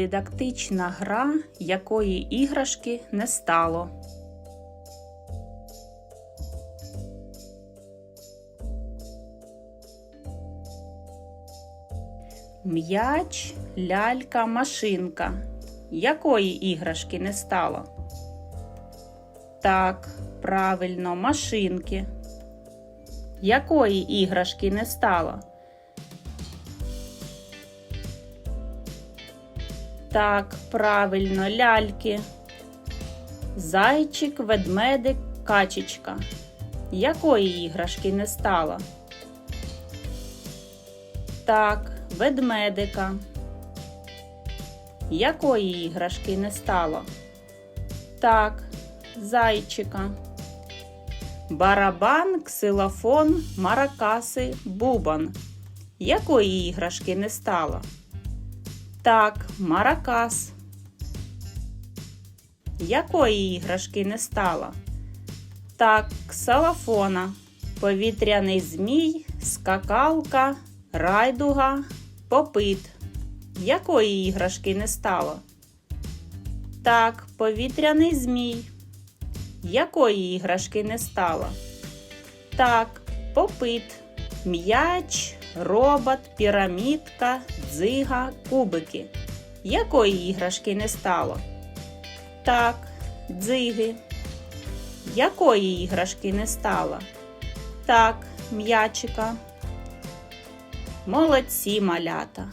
Дидактична гра, якої іграшки не стало. М'яч, лялька, машинка. Якої іграшки не стало? Так, правильно, машинки. Якої іграшки не стало? Так, правильно, ляльки. Зайчик, ведмедик, качечка. Якої іграшки не стало? Так, ведмедика. Якої іграшки не стало? Так, зайчика. Барабан, ксилофон, маракаси, бубон. Якої іграшки не стало? Так, маракас. Якої іграшки не стало? Так, ксалафона, повітряний змій, скакалка, райдуга, попит. Якої іграшки не стало? Так, повітряний змій. Якої іграшки не стало? Так, попит, м'яч, робот, пірамідка, дзига, кубики. Якої іграшки не стало? Так, дзиги. Якої іграшки не стало? Так, м'ячика. Молодці малята.